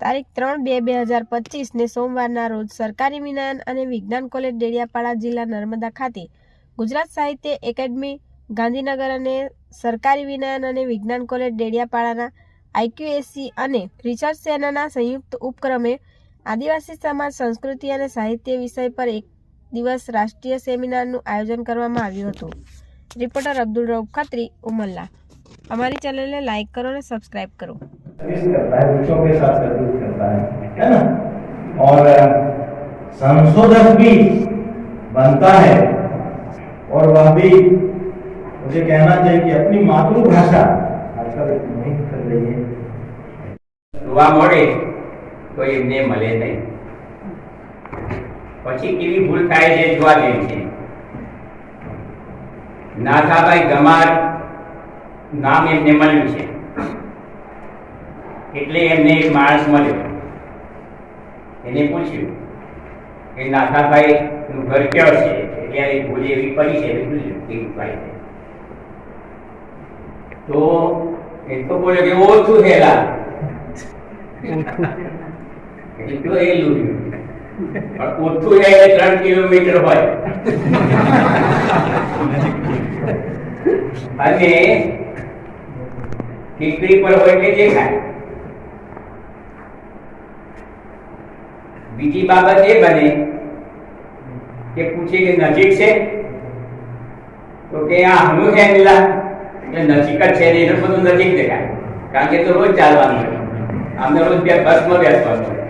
તારીખ ત્રણ બે બે હજાર પચીસને સોમવારના રોજ સરકારી વિજ્ઞાન અને વિજ્ઞાન કોલેજ ડેડિયાપાડા જિલ્લા નર્મદા ખાતે ગુજરાત સાહિત્ય એકેડમી, ગાંધીનગર અને સરકારી વિજ્ઞાન અને વિજ્ઞાન કોલેજ ડેડિયાપાડાના આઈક્યુએસસી અને રિસર્ચ સેનાના સંયુક્ત ઉપક્રમે આદિવાસી સમાજ, સંસ્કૃતિ અને સાહિત્ય વિષય પર એક દિવસ રાષ્ટ્રીય સેમિનારનું આયોજન કરવામાં આવ્યું હતું. રિપોર્ટર અબ્દુલ રઉફ ખત્રી, ઉમલ્લા. અમારી ચેનલને લાઇક કરો અને સબસ્ક્રાઇબ કરો. करता है बच्चों के साथ सर्विस करता है है ना और अ, संशोधक भी बनता है और वह भी मुझे कहना चाहिए कि अपनी मातृभाषा आजकल नहीं कर रही है જોવા મળે તો એમને મળે નહીં પછી કેવી ભૂલ થાય છે જોવા જેવી છે નાથાભાઈ ગમાર નામ એમને મળ્યું છે એટલે એમને એક માણસ મળ્યો. એને પૂછ્યું કે નાથાભાઈ નું ઘર ક્યાં છે? એટલે એક એવી પડી છે તો એ તો બોલ્યો કે ઓછું થયેલા ત્રણ કિલોમીટર હોય. અને ટેકરી પર હોય કે દેખાય? બીજી બાબત એ બને કે પૂછે કે નજીક છે? તો કે આ હમું છે પેલા એટલે નજીક જ છે ને એટલે બધું નજીક દેખાય કારણ કે તો રોજ ચાલવાનું હોય. આમને રોજ બે બસમાં બેસવાનું હોય.